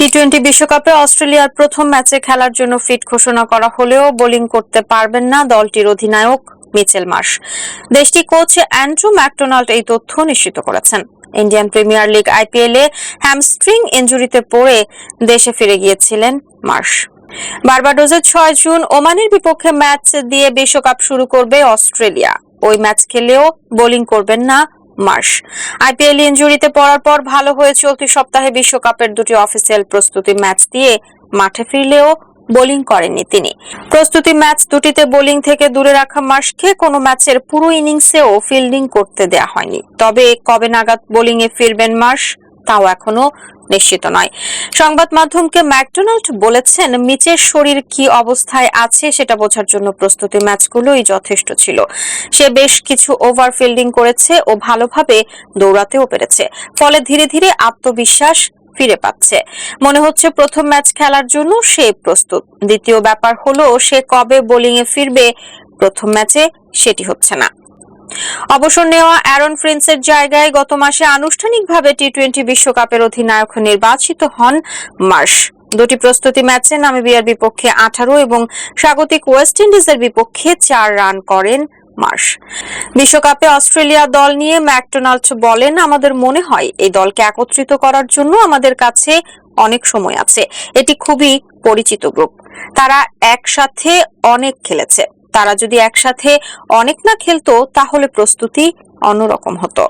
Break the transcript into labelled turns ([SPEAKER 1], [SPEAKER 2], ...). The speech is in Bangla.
[SPEAKER 1] টি টোয়েন্টি বিশ্বকাপে অস্ট্রেলিয়ার প্রথম ম্যাচে খেলার জন্য ফিট ঘোষণা করা হলেও বোলিং করতে পারবেন না দলটির অধিনায়ক মিচেল মার্শ। দেশটি কোচ অ্যান্ড্রু ম্যাকডোনাল্ড এই তথ্য নিশ্চিত করেছেন। ইন্ডিয়ান প্রিমিয়ার লিগ আইপিএল এ হ্যামস্ট্রিং ইঞ্জুরিতে পড়ে দেশে ফিরে গিয়েছিলেন মার্শ। বার্বাডোজের ছয় জুন ওমানের বিপক্ষে ম্যাচ দিয়ে বিশ্বকাপ শুরু করবে অস্ট্রেলিয়া। ওই ম্যাচ খেলেও বোলিং করবেন না মার্শ। আইপিএল ইঞ্জুরিতে পড়ার পর ভালো হয়ে চলতি সপ্তাহে বিশ্বকাপের দুটি অফিসিয়াল প্রস্তুতি ম্যাচ দিয়ে মাঠে ফিরলেও বোলিং করেননি তিনি। প্রস্তুতি ম্যাচ দুটিতে বোলিং থেকে দূরে রাখা মার্শকে কোনো ম্যাচের পুরো ইনিংসেও ফিল্ডিং করতে দেয়া হয়নি। তবে কবে নাগাদ বোলিংয়ে ফিরবেন মার্শ? তাও এখনও নিশ্চিত নয়। সংবাদ মাধ্যমকে ম্যাকডোনাল্ড বলেছেন, মিচের শরীর কি অবস্থায় আছে সেটা বোঝার জন্য প্রস্তুতি ম্যাচগুলোই যথেষ্ট ছিল। সে বেশ কিছু ওভার ফিল্ডিং করেছে ও ভালোভাবে দৌড়াতেও পেরেছে। ফলে ধীরে ধীরে আত্মবিশ্বাস ফিরে পাচ্ছে। মনে হচ্ছে প্রথম ম্যাচ খেলার জন্য সে প্রস্তুত। দ্বিতীয় ব্যাপার হলো, সে কবে বোলিং এ ফিরবে, প্রথম ম্যাচে সেটি হচ্ছে না। অবসর নেওয়া অ্যারন ফ্রিন্সের জায়গায় গত মাসে আনুষ্ঠানিকভাবে টি টোয়েন্টি বিশ্বকাপের অধিনায়ক নির্বাচিত হন মার্শ। দুটি প্রস্তুতি ম্যাচে নামিবিয়ার বিপক্ষে আঠারো এবং স্বাগতিক ওয়েস্ট ইন্ডিজের বিপক্ষে চার রান করেন মার্শ। বিশ্বকাপে অস্ট্রেলিয়া দল নিয়ে ম্যাকডোনাল্ড বলেন, আমাদের মনে হয় এই দলকে একত্রিত করার জন্য আমাদের কাছে অনেক সময় আছে। এটি খুবই পরিচিত গ্রুপ। তারা একসাথে অনেক খেলেছে। তারা যদি একসাথে অনেক না খেলতো তাহলে প্রস্তুতি অন্যরকম হতো।